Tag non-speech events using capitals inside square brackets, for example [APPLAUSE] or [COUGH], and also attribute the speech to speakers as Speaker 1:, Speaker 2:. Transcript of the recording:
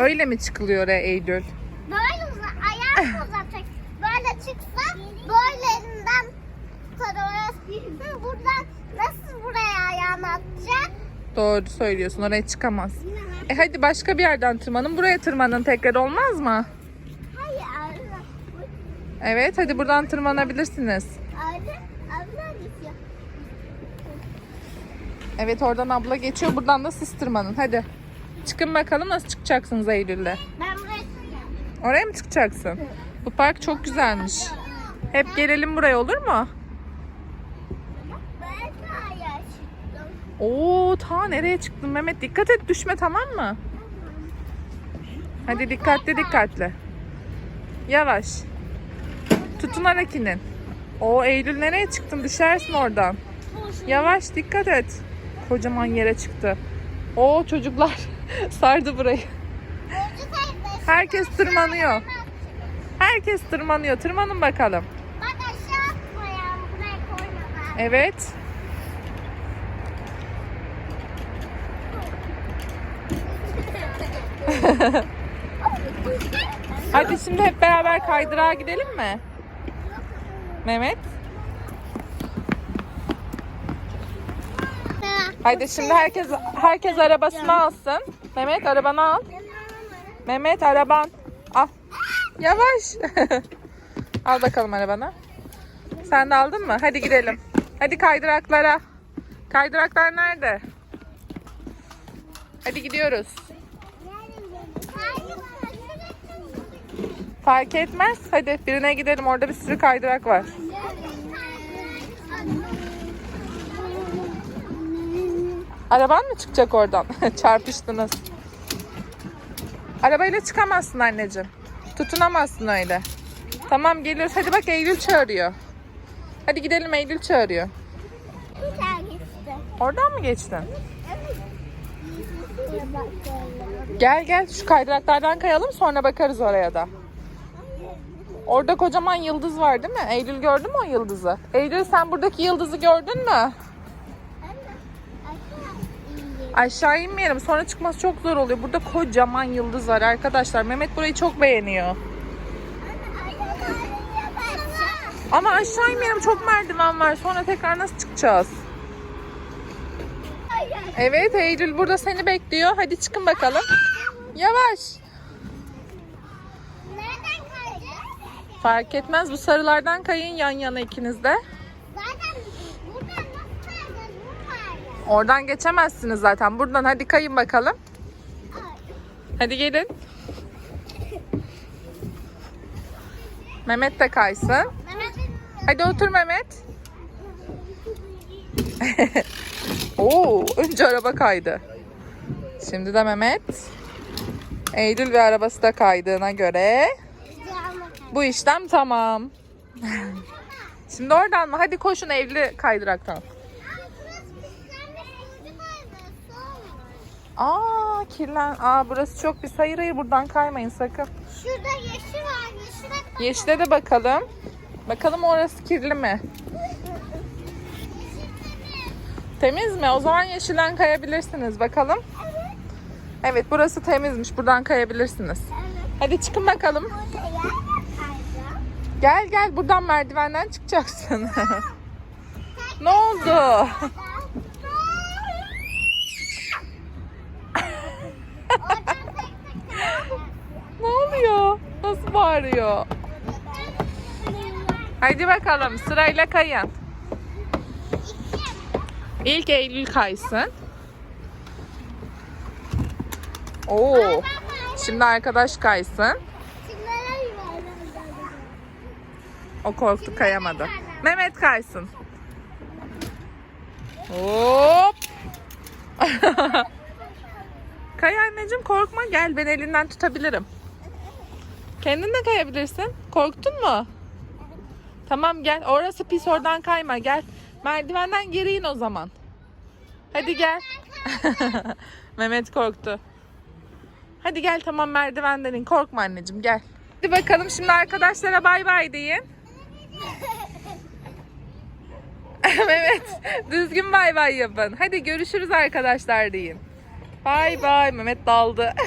Speaker 1: Öyle mi çıkılıyor oraya Eylül?
Speaker 2: Böyle uza, ayağını uzatacak. Böyle çıksa böyle elinden tutar Buradan nasıl buraya ayağını atacak?
Speaker 1: Doğru söylüyorsun oraya çıkamaz. E hadi başka bir yerden tırmanın. Buraya tırmanın tekrar olmaz mı?
Speaker 2: Hayır.
Speaker 1: Evet hadi buradan tırmanabilirsiniz.
Speaker 2: Abla, abla gidiyor.
Speaker 1: Evet oradan abla geçiyor. Buradan da siz tırmanın. Hadi. Çıkın bakalım nasıl çıkacaksınız Eylül'le.
Speaker 2: Ben buraya çıkacağım.
Speaker 1: Oraya mı çıkacaksın? Bu park çok güzelmiş. Hep gelelim buraya olur mu? Oo ta nereye çıktın Mehmet? Dikkat et düşme tamam mı? Hadi dikkatli dikkatli. Yavaş. Tutun harekinin. O Eylül nereye çıktın? Düşersin oradan. Yavaş dikkat et. Kocaman yere çıktı. O çocuklar sardı burayı. Herkes tırmanıyor. Herkes tırmanıyor. Tırmanın bakalım.
Speaker 2: Bak aşağı ayağımı buraya koymadan.
Speaker 1: Evet. [LAUGHS] Hadi şimdi hep beraber kaydırağa gidelim mi? Mehmet. Haydi şimdi herkes herkes arabasını alsın. Mehmet arabanı al. Mehmet araban. Al. Yavaş. [LAUGHS] al bakalım arabanı. Sen de aldın mı? Hadi gidelim. Hadi kaydıraklara. Kaydıraklar nerede? Hadi gidiyoruz. Fark etmez. Hadi birine gidelim. Orada bir sürü kaydırak var. Araban mı çıkacak oradan? [LAUGHS] Çarpıştınız. Arabayla çıkamazsın anneciğim. Tutunamazsın öyle. Tamam geliyoruz. Hadi bak Eylül çağırıyor. Hadi gidelim Eylül çağırıyor. Oradan mı geçtin? Gel gel şu kaydıraklardan kayalım sonra bakarız oraya da. Orada kocaman yıldız var değil mi? Eylül gördü mü o yıldızı? Eylül sen buradaki yıldızı gördün mü? Aşağı inmeyelim. Sonra çıkması çok zor oluyor. Burada kocaman yıldız var arkadaşlar. Mehmet burayı çok beğeniyor. Ama aşağı inmeyelim. Çok merdiven var. Sonra tekrar nasıl çıkacağız? Evet Eylül burada seni bekliyor. Hadi çıkın bakalım. Yavaş. Fark etmez. Bu sarılardan kayın yan yana ikiniz de.
Speaker 2: Zaten buradan nasıl kayacağız? Buradan.
Speaker 1: Oradan geçemezsiniz zaten. Buradan hadi kayın bakalım. Hadi gelin. Mehmet de kaysın. Hadi otur Mehmet. [LAUGHS] Oo, önce araba kaydı. Şimdi de Mehmet. Eylül ve arabası da kaydığına göre bu işlem tamam. [LAUGHS] Şimdi oradan mı? Hadi koşun evli kaydıraktan. Aa kirlen. Aa burası çok pis. Hayır hayır buradan kaymayın sakın.
Speaker 2: Şurada yeşil var. Yeşile
Speaker 1: Yeşile de bakalım. Bakalım orası kirli mi? Temiz mi? O zaman yeşilden kayabilirsiniz. Bakalım. Evet burası temizmiş. Buradan kayabilirsiniz. Hadi çıkın bakalım. Gel gel buradan merdivenden çıkacaksın. [LAUGHS] ne oldu? ne oluyor? Nasıl bağırıyor? Hadi bakalım sırayla kayın. İlk Eylül kaysın. Oo. Şimdi arkadaş kaysın. O korktu kayamadı. Mehmet kaysın. Hop. [LAUGHS] Kay anneciğim korkma gel ben elinden tutabilirim. Kendin de kayabilirsin. Korktun mu? Tamam gel. Orası pis oradan kayma gel. Merdivenden geri in o zaman. Hadi gel. [LAUGHS] Mehmet korktu. Hadi gel tamam merdivenden in. Korkma anneciğim gel. Hadi bakalım şimdi arkadaşlara bay bay deyin. [LAUGHS] Mehmet düzgün bay bay yapın. Hadi görüşürüz arkadaşlar deyin. Bay bay Mehmet daldı. [LAUGHS]